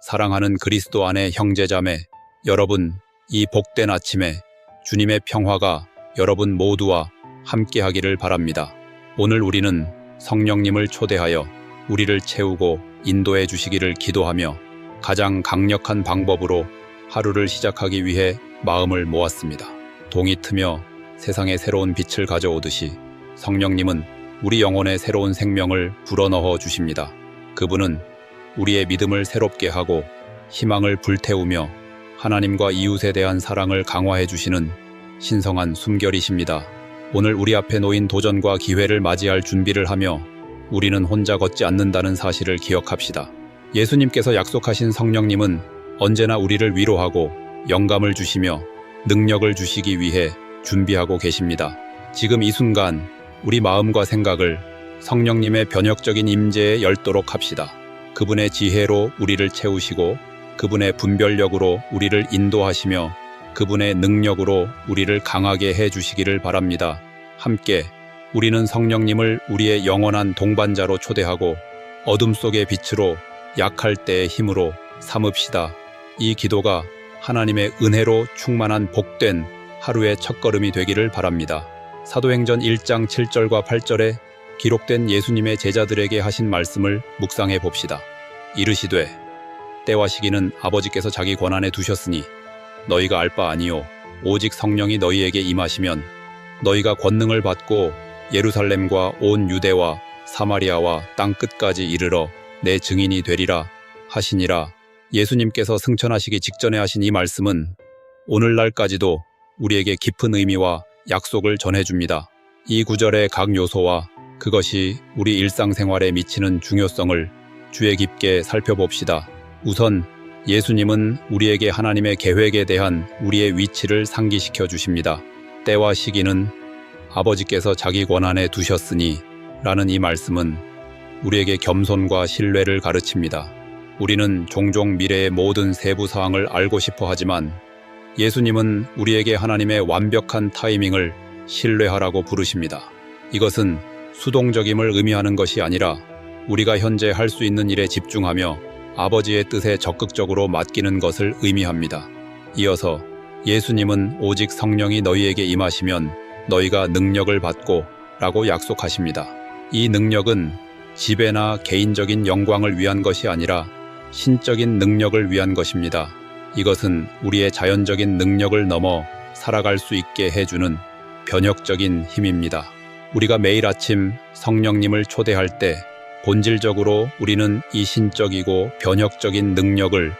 사랑하는 그리스도 안의 형제자매, 여러분, 이 복된 아침에 주님의 평화가 여러분 모두와 함께 하기를 바랍니다. 오늘 우리는 성령님을 초대하여 우리를 채우고 인도해 주시기를 기도하며 가장 강력한 방법으로 하루를 시작하기 위해 마음을 모았습니다. 동이 트며 세상에 새로운 빛을 가져오듯이 성령님은 우리 영혼에 새로운 생명을 불어넣어 주십니다. 그분은 우리의 믿음을 새롭게 하고 희망을 불태우며 하나님과 이웃에 대한 사랑을 강화해 주시는 신성한 숨결이십니다. 오늘 우리 앞에 놓인 도전과 기회를 맞이할 준비를 하며 우리는 혼자 걷지 않는다는 사실을 기억합시다. 예수님께서 약속하신 성령님은 언제나 우리를 위로하고 영감을 주시며 능력을 주시기 위해 준비하고 계십니다. 지금 이 순간 우리 마음과 생각을 성령님의 변혁적인 임재에 열도록 합시다. 그분의 지혜로 우리를 채우시고 그분의 분별력으로 우리를 인도하시며 그분의 능력으로 우리를 강하게 해 주시기를 바랍니다. 함께 우리는 성령님을 우리의 영원한 동반자로 초대하고 어둠 속의 빛으로 약할 때의 힘으로 삼읍시다. 이 기도가 하나님의 은혜로 충만한 복된 하루의 첫걸음이 되기를 바랍니다. 사도행전 1장 7절과 8절에 기록된 예수님의 제자들에게 하신 말씀을 묵상해 봅시다. 이르시되 때와 시기는 아버지께서 자기 권한에 두셨으니 너희가 알 바 아니요 오직 성령이 너희에게 임하시면 너희가 권능을 받고 예루살렘과 온 유대와 사마리아와 땅 끝까지 이르러 내 증인이 되리라 하시니라 예수님께서 승천하시기 직전에 하신 이 말씀은 오늘날까지도 우리에게 깊은 의미와 약속을 전해줍니다. 이 구절의 각 요소와 그것이 우리 일상생활에 미치는 중요성을 주의 깊게 살펴봅시다. 우선 예수님은 우리에게 하나님의 계획에 대한 우리의 위치를 상기시켜 주십니다. 때와 시기는 아버지께서 자기 권한에 두셨으니 라는 이 말씀은 우리에게 겸손과 신뢰를 가르칩니다. 우리는 종종 미래의 모든 세부 사항을 알고 싶어 하지만 예수님은 우리에게 하나님의 완벽한 타이밍을 신뢰하라고 부르십니다. 이것은 수동적임을 의미하는 것이 아니라 우리가 현재 할 수 있는 일에 집중하며 아버지의 뜻에 적극적으로 맡기는 것을 의미합니다. 이어서 예수님은 오직 성령이 너희에게 임하시면 너희가 능력을 받고 라고 약속하십니다. 이 능력은 지배나 개인적인 영광을 위한 것이 아니라 신적인 능력을 위한 것입니다. 이것은 우리의 자연적인 능력을 넘어 살아갈 수 있게 해주는 변혁적인 힘입니다. 우리가 매일 아침 성령님을 초대할 때 본질적으로 우리는 이 신적이고 변혁적인 능력을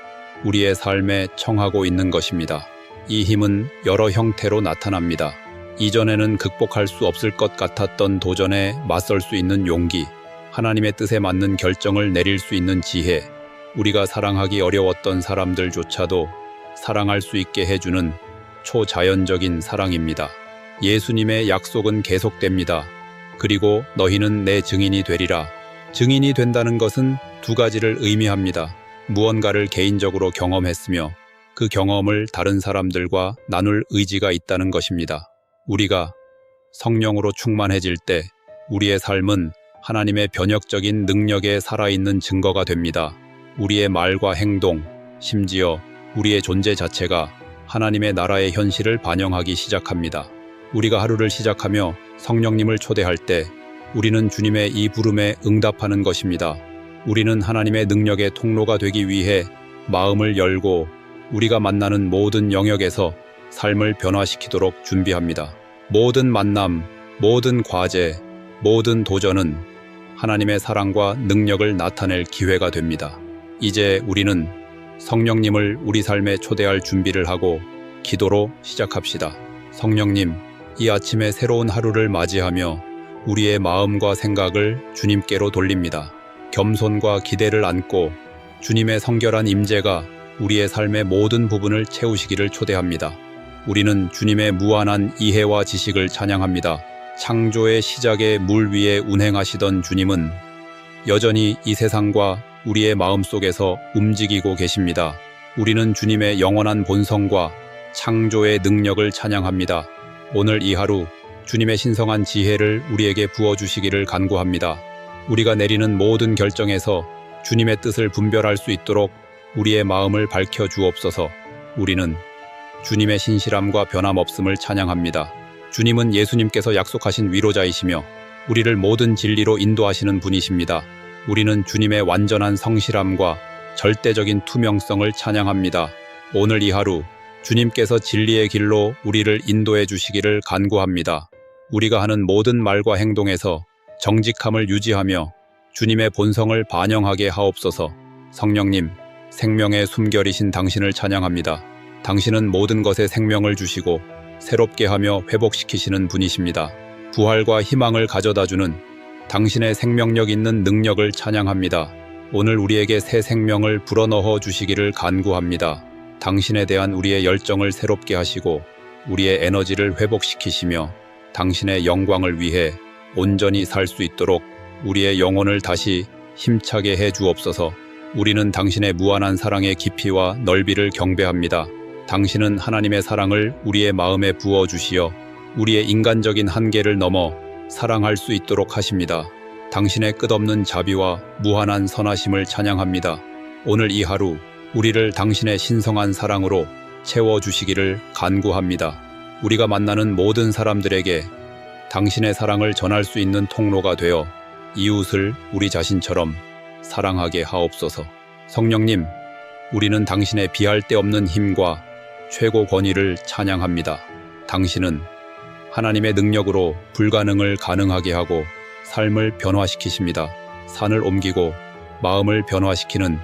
우리의 삶에 청하고 있는 것입니다. 이 힘은 여러 형태로 나타납니다. 이전에는 극복할 수 없을 것 같았던 도전에 맞설 수 있는 용기, 하나님의 뜻에 맞는 결정을 내릴 수 있는 지혜, 우리가 사랑하기 어려웠던 사람들조차도 사랑할 수 있게 해주는 초자연적인 사랑입니다. 예수님의 약속은 계속됩니다. 그리고 너희는 내 증인이 되리라. 증인이 된다는 것은 두 가지를 의미합니다. 무언가를 개인적으로 경험했으며 그 경험을 다른 사람들과 나눌 의지가 있다는 것입니다. 우리가 성령으로 충만해질 때 우리의 삶은 하나님의 변혁적인 능력에 살아있는 증거가 됩니다. 우리의 말과 행동, 심지어 우리의 존재 자체가 하나님의 나라의 현실을 반영하기 시작합니다. 우리가 하루를 시작하며 성령님을 초대할 때 우리는 주님의 이 부름에 응답하는 것입니다. 우리는 하나님의 능력의 통로가 되기 위해 마음을 열고 우리가 만나는 모든 영역에서 삶을 변화시키도록 준비합니다. 모든 만남, 모든 과제, 모든 도전은 하나님의 사랑과 능력을 나타낼 기회가 됩니다. 이제 우리는 성령님을 우리 삶에 초대할 준비를 하고 기도로 시작합시다. 성령님, 이 아침에 새로운 하루를 맞이하며 우리의 마음과 생각을 주님께로 돌립니다. 겸손과 기대를 안고 주님의 성결한 임재가 우리의 삶의 모든 부분을 채우시기를 초대합니다. 우리는 주님의 무한한 이해와 지식을 찬양합니다. 창조의 시작에 물 위에 운행하시던 주님은 여전히 이 세상과 우리의 마음 속에서 움직이고 계십니다. 우리는 주님의 영원한 본성과 창조의 능력을 찬양합니다. 오늘 이 하루 주님의 신성한 지혜를 우리에게 부어주시기를 간구합니다. 우리가 내리는 모든 결정에서 주님의 뜻을 분별할 수 있도록 우리의 마음을 밝혀 주옵소서. 우리는 주님의 신실함과 변함없음을 찬양합니다. 주님은 예수님께서 약속하신 위로자이시며 우리를 모든 진리로 인도하시는 분이십니다. 우리는 주님의 완전한 성실함과 절대적인 투명성을 찬양합니다. 오늘 이 하루 주님께서 진리의 길로 우리를 인도해 주시기를 간구합니다. 우리가 하는 모든 말과 행동에서 정직함을 유지하며 주님의 본성을 반영하게 하옵소서. 성령님, 생명의 숨결이신 당신을 찬양합니다. 당신은 모든 것에 생명을 주시고 새롭게 하며 회복시키시는 분이십니다. 부활과 희망을 가져다 주는 당신의 생명력 있는 능력을 찬양합니다. 오늘 우리에게 새 생명을 불어넣어 주시기를 간구합니다. 당신에 대한 우리의 열정을 새롭게 하시고 우리의 에너지를 회복시키시며 당신의 영광을 위해 온전히 살 수 있도록 우리의 영혼을 다시 힘차게 해 주옵소서. 우리는 당신의 무한한 사랑의 깊이와 넓이를 경배합니다. 당신은 하나님의 사랑을 우리의 마음에 부어 주시어 우리의 인간적인 한계를 넘어 사랑할 수 있도록 하십니다. 당신의 끝없는 자비와 무한한 선하심을 찬양합니다. 오늘 이 하루 우리를 당신의 신성한 사랑으로 채워 주시기를 간구합니다. 우리가 만나는 모든 사람들에게 당신의 사랑을 전할 수 있는 통로가 되어 이웃을 우리 자신처럼 사랑하게 하옵소서. 성령님, 우리는 당신의 비할 데 없는 힘과 최고 권위를 찬양합니다. 당신은 하나님의 능력으로 불가능을 가능하게 하고 삶을 변화시키십니다. 산을 옮기고 마음을 변화시키는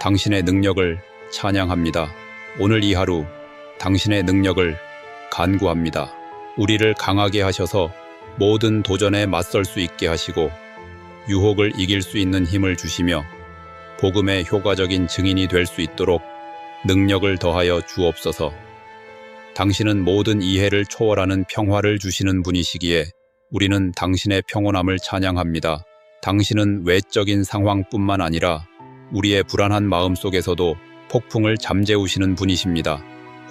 당신의 능력을 찬양합니다. 오늘 이 하루 당신의 능력을 간구합니다. 우리를 강하게 하셔서 모든 도전에 맞설 수 있게 하시고 유혹을 이길 수 있는 힘을 주시며 복음의 효과적인 증인이 될 수 있도록 능력을 더하여 주옵소서. 당신은 모든 이해를 초월하는 평화를 주시는 분이시기에 우리는 당신의 평온함을 찬양합니다. 당신은 외적인 상황뿐만 아니라 우리의 불안한 마음 속에서도 폭풍을 잠재우시는 분이십니다.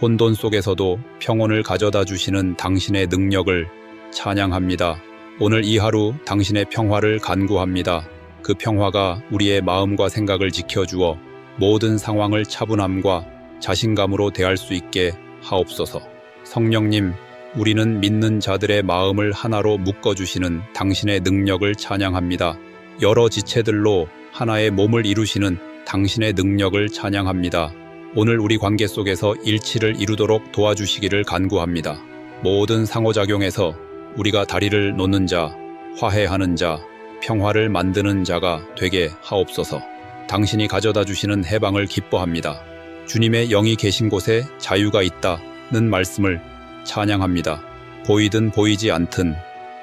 혼돈 속에서도 평온을 가져다 주시는 당신의 능력을 찬양합니다. 오늘 이 하루 당신의 평화를 간구합니다. 그 평화가 우리의 마음과 생각을 지켜주어 모든 상황을 차분함과 자신감으로 대할 수 있게 하옵소서. 성령님, 우리는 믿는 자들의 마음을 하나로 묶어주시는 당신의 능력을 찬양합니다. 여러 지체들로 하나의 몸을 이루시는 당신의 능력을 찬양합니다. 오늘 우리 관계 속에서 일치를 이루도록 도와주시기를 간구합니다. 모든 상호작용에서 우리가 다리를 놓는 자, 화해하는 자, 평화를 만드는 자가 되게 하옵소서. 당신이 가져다 주시는 해방을 기뻐합니다. 주님의 영이 계신 곳에 자유가 있다는 말씀을 찬양합니다. 보이든 보이지 않든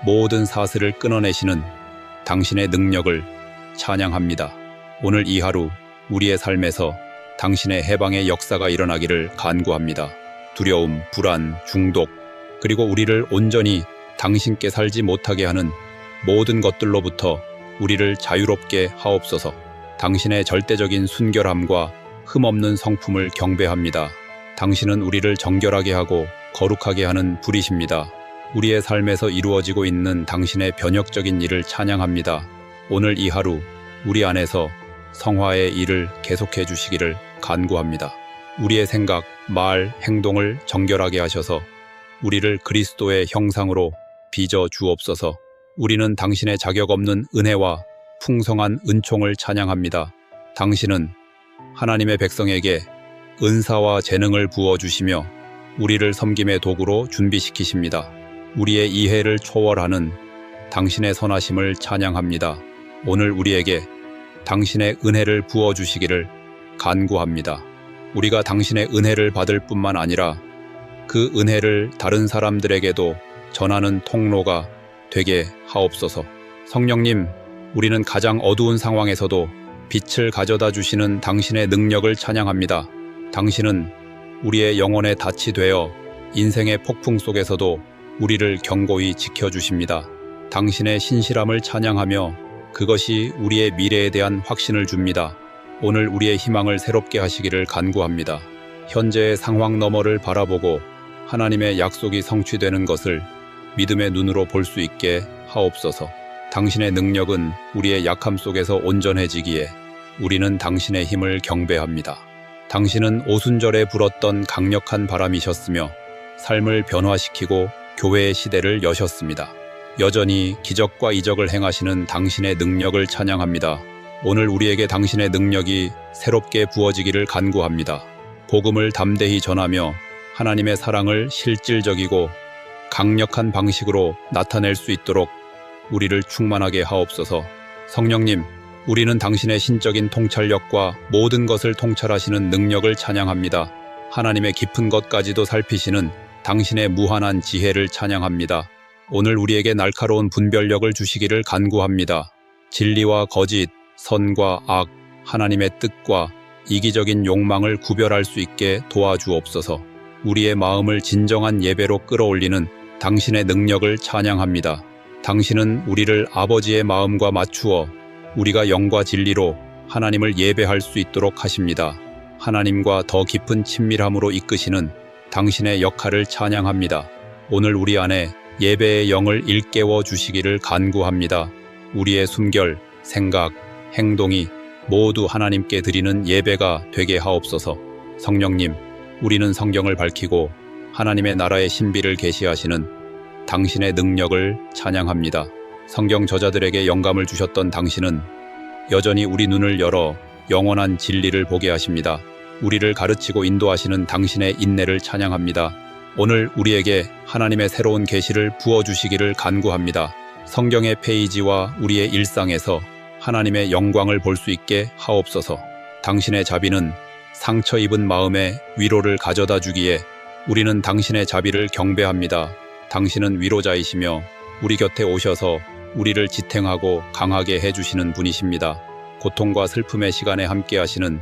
모든 사슬을 끊어내시는 당신의 능력을 찬양합니다. 오늘 이 하루 우리의 삶에서 당신의 해방의 역사가 일어나기를 간구합니다. 두려움, 불안, 중독, 그리고 우리를 온전히 당신께 살지 못하게 하는 모든 것들로부터 우리를 자유롭게 하옵소서. 당신의 절대적인 순결함과 흠없는 성품을 경배합니다. 당신은 우리를 정결하게 하고 거룩하게 하는 불이십니다. 우리의 삶에서 이루어지고 있는 당신의 변혁적인 일을 찬양합니다. 오늘 이 하루 우리 안에서 성화의 일을 계속해 주시기를 간구합니다. 우리의 생각, 말, 행동을 정결하게 하셔서 우리를 그리스도의 형상으로 빚어 주옵소서. 우리는 당신의 자격 없는 은혜와 풍성한 은총을 찬양합니다. 당신은 하나님의 백성에게 은사와 재능을 부어 주시며 우리를 섬김의 도구로 준비시키십니다. 우리의 이해를 초월하는 당신의 선하심을 찬양합니다. 오늘 우리에게 당신의 은혜를 부어 주시기를 간구합니다. 우리가 당신의 은혜를 받을 뿐만 아니라 그 은혜를 다른 사람들에게도 전하는 통로가 되게 하옵소서. 성령님, 우리는 가장 어두운 상황에서도 빛을 가져다 주시는 당신의 능력을 찬양합니다. 당신은 우리의 영혼의 닻이 되어 인생의 폭풍 속에서도 우리를 경고히 지켜주십니다. 당신의 신실함을 찬양하며 그것이 우리의 미래에 대한 확신을 줍니다. 오늘 우리의 희망을 새롭게 하시기를 간구합니다. 현재의 상황 너머를 바라보고 하나님의 약속이 성취되는 것을 믿음의 눈으로 볼 수 있게 하옵소서. 당신의 능력은 우리의 약함 속에서 온전해지기에 우리는 당신의 힘을 경배합니다. 당신은 오순절에 불었던 강력한 바람이셨으며 삶을 변화시키고 교회의 시대를 여셨습니다. 여전히 기적과 이적을 행하시는 당신의 능력을 찬양합니다. 오늘 우리에게 당신의 능력이 새롭게 부어지기를 간구합니다. 복음을 담대히 전하며 하나님의 사랑을 실질적이고 강력한 방식으로 나타낼 수 있도록 우리를 충만하게 하옵소서. 성령님, 우리는 당신의 신적인 통찰력과 모든 것을 통찰하시는 능력을 찬양합니다. 하나님의 깊은 것까지도 살피시는 당신의 무한한 지혜를 찬양합니다. 오늘 우리에게 날카로운 분별력을 주시기를 간구합니다. 진리와 거짓, 선과 악, 하나님의 뜻과 이기적인 욕망을 구별할 수 있게 도와주옵소서. 우리의 마음을 진정한 예배로 끌어올리는 당신의 능력을 찬양합니다. 당신은 우리를 아버지의 마음과 맞추어 우리가 영과 진리로 하나님을 예배할 수 있도록 하십니다. 하나님과 더 깊은 친밀함으로 이끄시는 당신의 역할을 찬양합니다. 오늘 우리 안에 예배의 영을 일깨워 주시기를 간구합니다. 우리의 숨결, 생각, 행동이 모두 하나님께 드리는 예배가 되게 하옵소서. 성령님, 우리는 성경을 밝히고 하나님의 나라의 신비를 계시하시는 당신의 능력을 찬양합니다. 성경 저자들에게 영감을 주셨던 당신은 여전히 우리 눈을 열어 영원한 진리를 보게 하십니다. 우리를 가르치고 인도하시는 당신의 인내를 찬양합니다. 오늘 우리에게 하나님의 새로운 계시를 부어 주시기를 간구합니다. 성경의 페이지와 우리의 일상에서 하나님의 영광을 볼 수 있게 하옵소서. 당신의 자비는 상처 입은 마음에 위로를 가져다 주기에 우리는 당신의 자비를 경배합니다. 당신은 위로자이시며 우리 곁에 오셔서 우리를 지탱하고 강하게 해주시는 분이십니다. 고통과 슬픔의 시간에 함께 하시는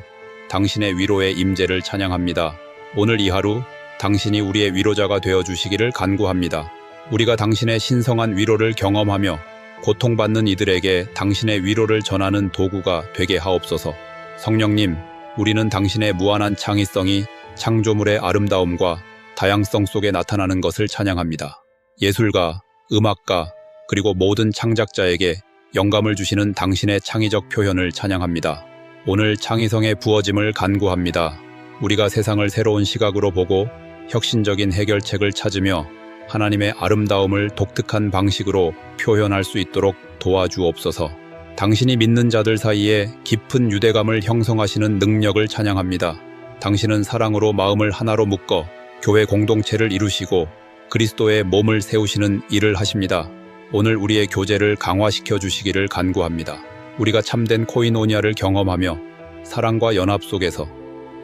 당신의 위로의 임재를 찬양합니다. 오늘 이 하루 당신이 우리의 위로자가 되어 주시기를 간구합니다. 우리가 당신의 신성한 위로를 경험하며 고통받는 이들에게 당신의 위로를 전하는 도구가 되게 하옵소서. 성령님, 우리는 당신의 무한한 창의성이 창조물의 아름다움과 다양성 속에 나타나는 것을 찬양합니다. 예술가, 음악가, 그리고 모든 창작자에게 영감을 주시는 당신의 창의적 표현을 찬양합니다. 오늘 창의성의 부어짐을 간구합니다. 우리가 세상을 새로운 시각으로 보고 혁신적인 해결책을 찾으며 하나님의 아름다움을 독특한 방식으로 표현할 수 있도록 도와주옵소서. 당신이 믿는 자들 사이에 깊은 유대감을 형성하시는 능력을 찬양합니다. 당신은 사랑으로 마음을 하나로 묶어 교회 공동체를 이루시고 그리스도의 몸을 세우시는 일을 하십니다. 오늘 우리의 교제를 강화시켜 주시기를 간구합니다. 우리가 참된 코이노니아를 경험하며 사랑과 연합 속에서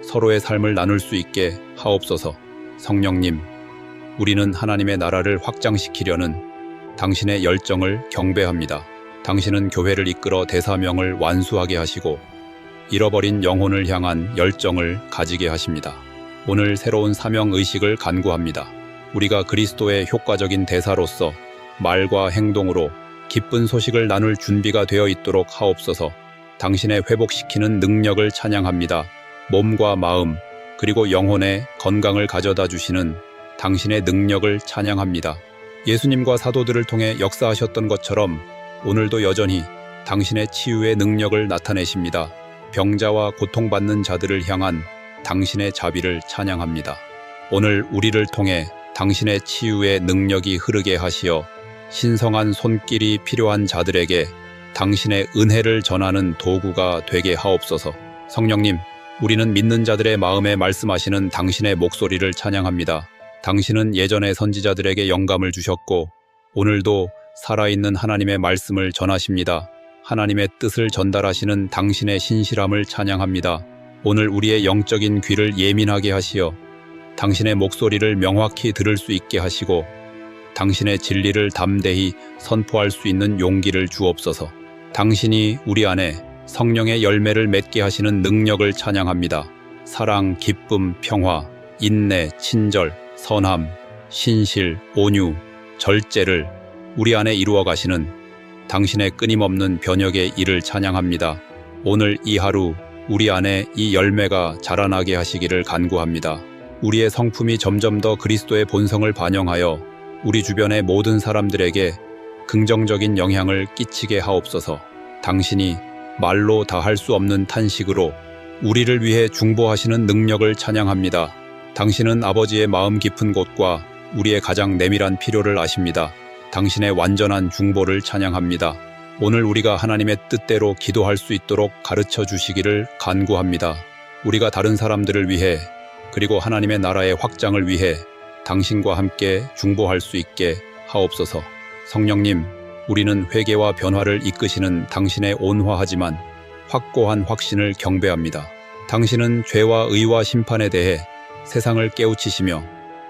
서로의 삶을 나눌 수 있게 하옵소서. 성령님, 우리는 하나님의 나라를 확장시키려는 당신의 열정을 경배합니다. 당신은 교회를 이끌어 대사명을 완수하게 하시고 잃어버린 영혼을 향한 열정을 가지게 하십니다. 오늘 새로운 사명 의식을 간구합니다. 우리가 그리스도의 효과적인 대사로서 말과 행동으로 기쁜 소식을 나눌 준비가 되어 있도록 하옵소서. 당신의 회복시키는 능력을 찬양합니다. 몸과 마음, 그리고 영혼의 건강을 가져다 주시는 당신의 능력을 찬양합니다. 예수님과 사도들을 통해 역사하셨던 것처럼 오늘도 여전히 당신의 치유의 능력을 나타내십니다. 병자와 고통받는 자들을 향한 당신의 자비를 찬양합니다. 오늘 우리를 통해 당신의 치유의 능력이 흐르게 하시어 신성한 손길이 필요한 자들에게 당신의 은혜를 전하는 도구가 되게 하옵소서. 성령님, 우리는 믿는 자들의 마음에 말씀하시는 당신의 목소리를 찬양합니다. 당신은 예전의 선지자들에게 영감을 주셨고 오늘도 살아있는 하나님의 말씀을 전하십니다. 하나님의 뜻을 전달하시는 당신의 신실함을 찬양합니다. 오늘 우리의 영적인 귀를 예민하게 하시어 당신의 목소리를 명확히 들을 수 있게 하시고 당신의 진리를 담대히 선포할 수 있는 용기를 주옵소서. 당신이 우리 안에 성령의 열매를 맺게 하시는 능력을 찬양합니다. 사랑, 기쁨, 평화, 인내, 친절, 선함, 신실, 온유, 절제를 우리 안에 이루어 가시는 당신의 끊임없는 변혁의 일을 찬양합니다. 오늘 이 하루 우리 안에 이 열매가 자라나게 하시기를 간구합니다. 우리의 성품이 점점 더 그리스도의 본성을 반영하여 우리 주변의 모든 사람들에게 긍정적인 영향을 끼치게 하옵소서. 당신이 말로 다할 수 없는 탄식으로 우리를 위해 중보하시는 능력을 찬양합니다. 당신은 아버지의 마음 깊은 곳과 우리의 가장 내밀한 필요를 아십니다. 당신의 완전한 중보를 찬양합니다. 오늘 우리가 하나님의 뜻대로 기도할 수 있도록 가르쳐 주시기를 간구합니다. 우리가 다른 사람들을 위해 그리고 하나님의 나라의 확장을 위해 당신과 함께 중보할 수 있게 하옵소서. 성령님, 우리는 회개와 변화를 이끄시는 당신의 온화하지만 확고한 확신을 경배합니다. 당신은 죄와 의와 심판에 대해 세상을 깨우치시며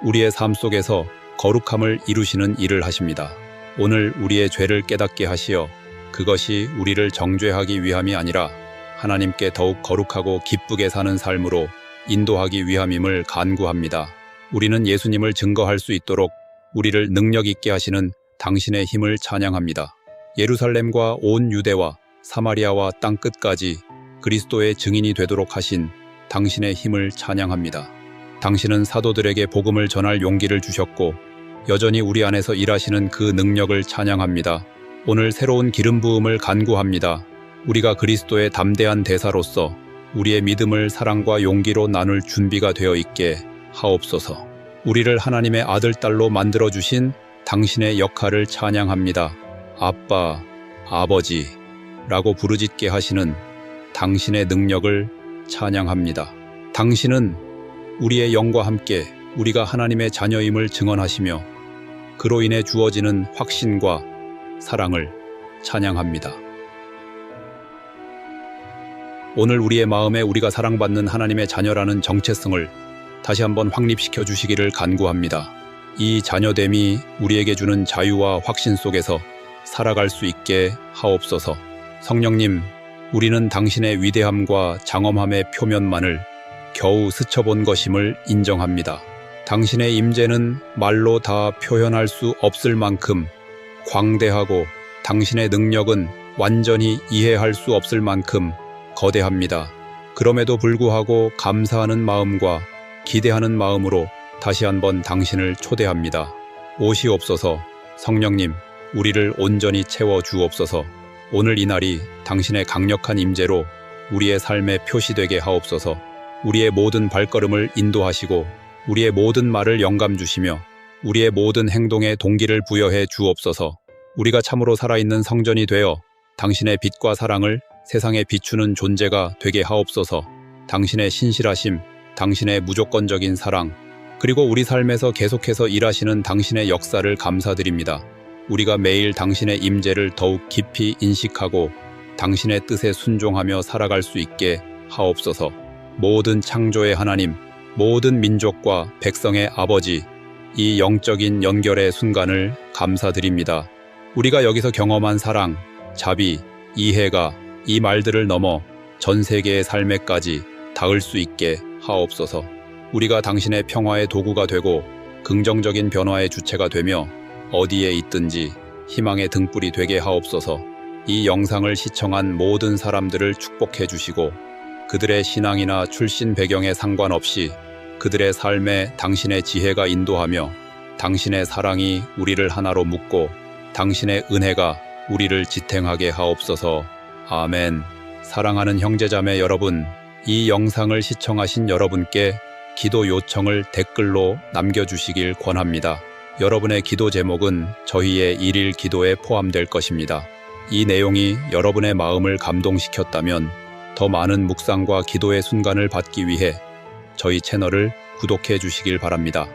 우리의 삶 속에서 거룩함을 이루시는 일을 하십니다. 오늘 우리의 죄를 깨닫게 하시어 그것이 우리를 정죄하기 위함이 아니라 하나님께 더욱 거룩하고 기쁘게 사는 삶으로 인도하기 위함임을 간구합니다. 우리는 예수님을 증거할 수 있도록 우리를 능력 있게 하시는 당신의 힘을 찬양합니다. 예루살렘과 온 유대와 사마리아와 땅 끝까지 그리스도의 증인이 되도록 하신 당신의 힘을 찬양합니다. 당신은 사도들에게 복음을 전할 용기를 주셨고 여전히 우리 안에서 일하시는 그 능력을 찬양합니다. 오늘 새로운 기름 부음을 간구합니다. 우리가 그리스도의 담대한 대사로서 우리의 믿음을 사랑과 용기로 나눌 준비가 되어 있게 하옵소서. 우리를 하나님의 아들, 딸로 만들어 주신 당신의 역할을 찬양합니다. 아빠, 아버지 라고 부르짖게 하시는 당신의 능력을 찬양합니다. 당신은 우리의 영과 함께 우리가 하나님의 자녀임을 증언하시며 그로 인해 주어지는 확신과 사랑을 찬양합니다. 오늘 우리의 마음에 우리가 사랑받는 하나님의 자녀라는 정체성을 다시 한번 확립시켜 주시기를 간구합니다. 이 자녀됨이 우리에게 주는 자유와 확신 속에서 살아갈 수 있게 하옵소서. 성령님, 우리는 당신의 위대함과 장엄함의 표면만을 겨우 스쳐본 것임을 인정합니다. 당신의 임재는 말로 다 표현할 수 없을 만큼 광대하고 당신의 능력은 완전히 이해할 수 없을 만큼 거대합니다. 그럼에도 불구하고 감사하는 마음과 기대하는 마음으로 다시 한번 당신을 초대합니다. 오시옵소서 성령님, 우리를 온전히 채워 주옵소서. 오늘 이 날이 당신의 강력한 임재로 우리의 삶에 표시되게 하옵소서. 우리의 모든 발걸음을 인도하시고 우리의 모든 말을 영감 주시며 우리의 모든 행동에 동기를 부여해 주옵소서. 우리가 참으로 살아있는 성전이 되어 당신의 빛과 사랑을 세상에 비추는 존재가 되게 하옵소서. 당신의 신실하심, 당신의 무조건적인 사랑, 그리고 우리 삶에서 계속해서 일하시는 당신의 역사를 감사드립니다. 우리가 매일 당신의 임재를 더욱 깊이 인식하고 당신의 뜻에 순종하며 살아갈 수 있게 하옵소서. 모든 창조의 하나님, 모든 민족과 백성의 아버지, 이 영적인 연결의 순간을 감사드립니다. 우리가 여기서 경험한 사랑, 자비, 이해가 이 말들을 넘어 전 세계의 삶에까지 닿을 수 있게 하옵소서. 우리가 당신의 평화의 도구가 되고 긍정적인 변화의 주체가 되며 어디에 있든지 희망의 등불이 되게 하옵소서. 이 영상을 시청한 모든 사람들을 축복해 주시고 그들의 신앙이나 출신 배경에 상관없이 그들의 삶에 당신의 지혜가 인도하며 당신의 사랑이 우리를 하나로 묶고 당신의 은혜가 우리를 지탱하게 하옵소서. 아멘. 사랑하는 형제자매 여러분, 이 영상을 시청하신 여러분께 기도 요청을 댓글로 남겨주시길 권합니다. 여러분의 기도 제목은 저희의 일일 기도에 포함될 것입니다. 이 내용이 여러분의 마음을 감동시켰다면 더 많은 묵상과 기도의 순간을 받기 위해 저희 채널을 구독해 주시길 바랍니다.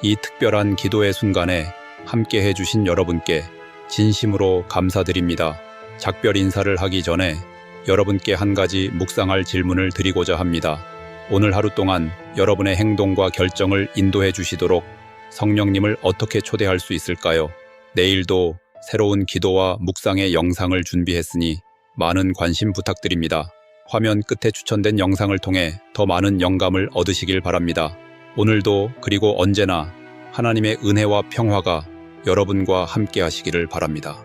이 특별한 기도의 순간에 함께 해주신 여러분께 진심으로 감사드립니다. 작별 인사를 하기 전에 여러분께 한 가지 묵상할 질문을 드리고자 합니다. 오늘 하루 동안 여러분의 행동과 결정을 인도해 주시도록 성령님을 어떻게 초대할 수 있을까요? 내일도 새로운 기도와 묵상의 영상을 준비했으니 많은 관심 부탁드립니다. 화면 끝에 추천된 영상을 통해 더 많은 영감을 얻으시길 바랍니다. 오늘도 그리고 언제나 하나님의 은혜와 평화가 여러분과 함께 하시기를 바랍니다.